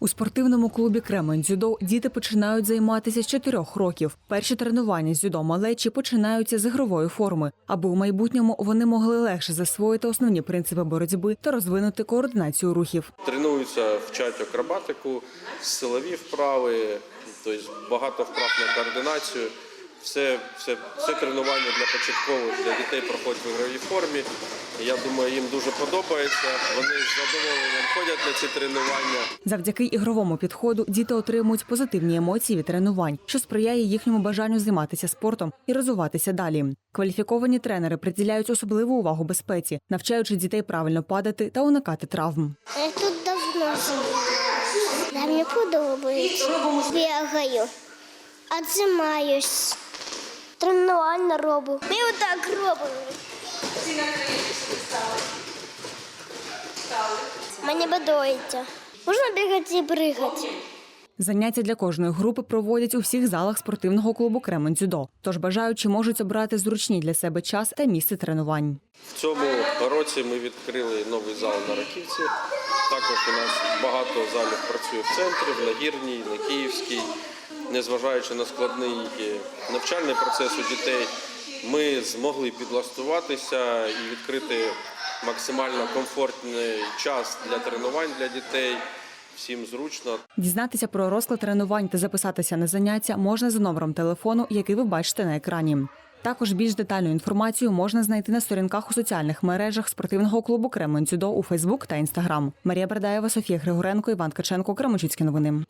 У спортивному клубі Кремень дзюдо діти починають займатися з чотирьох років. Перші тренування з дзюдо малечі починаються з ігрової форми, аби у майбутньому вони могли легше засвоїти основні принципи боротьби та розвинути координацію рухів. Тренуються, вчать акробатику, силові вправи, тобто багато вправ на координацію. Все, все, все тренування для початкових для дітей проходять в ігровій формі. Я думаю, їм дуже подобається. Вони з задоволенням ходять на ці тренування. Завдяки ігровому підходу діти отримують позитивні емоції від тренувань, що сприяє їхньому бажанню займатися спортом і розвиватися далі. Кваліфіковані тренери приділяють особливу увагу безпеці, навчаючи дітей правильно падати та уникати травм. Я тут давно живу. Мені подобається. Бігаю, отжимаюсь. Тренування роблю. Ми отак робимо. Мені подобається. Можна бігати і бригати. Заняття для кожної групи проводять у всіх залах спортивного клубу Кремень дзюдо. Тож бажаючі можуть обрати зручні для себе час та місце тренувань. В цьому році ми відкрили новий зал на Раківці. Також у нас багато залів працює в центрі, в Нагірній, на Київській. Незважаючи на складний навчальний процес у дітей, ми змогли підлаштуватися і відкрити максимально комфортний час для тренувань для дітей. Всім зручно. Дізнатися про розклад тренувань та записатися на заняття можна за номером телефону, який ви бачите на екрані. Також більш детальну інформацію можна знайти на сторінках у соціальних мережах спортивного клубу Кремень дзюдо у Фейсбук та Інстаграм. Марія Бердаєва, Софія Григоренко, Іван Ткаченко, Кременчуцькі новини.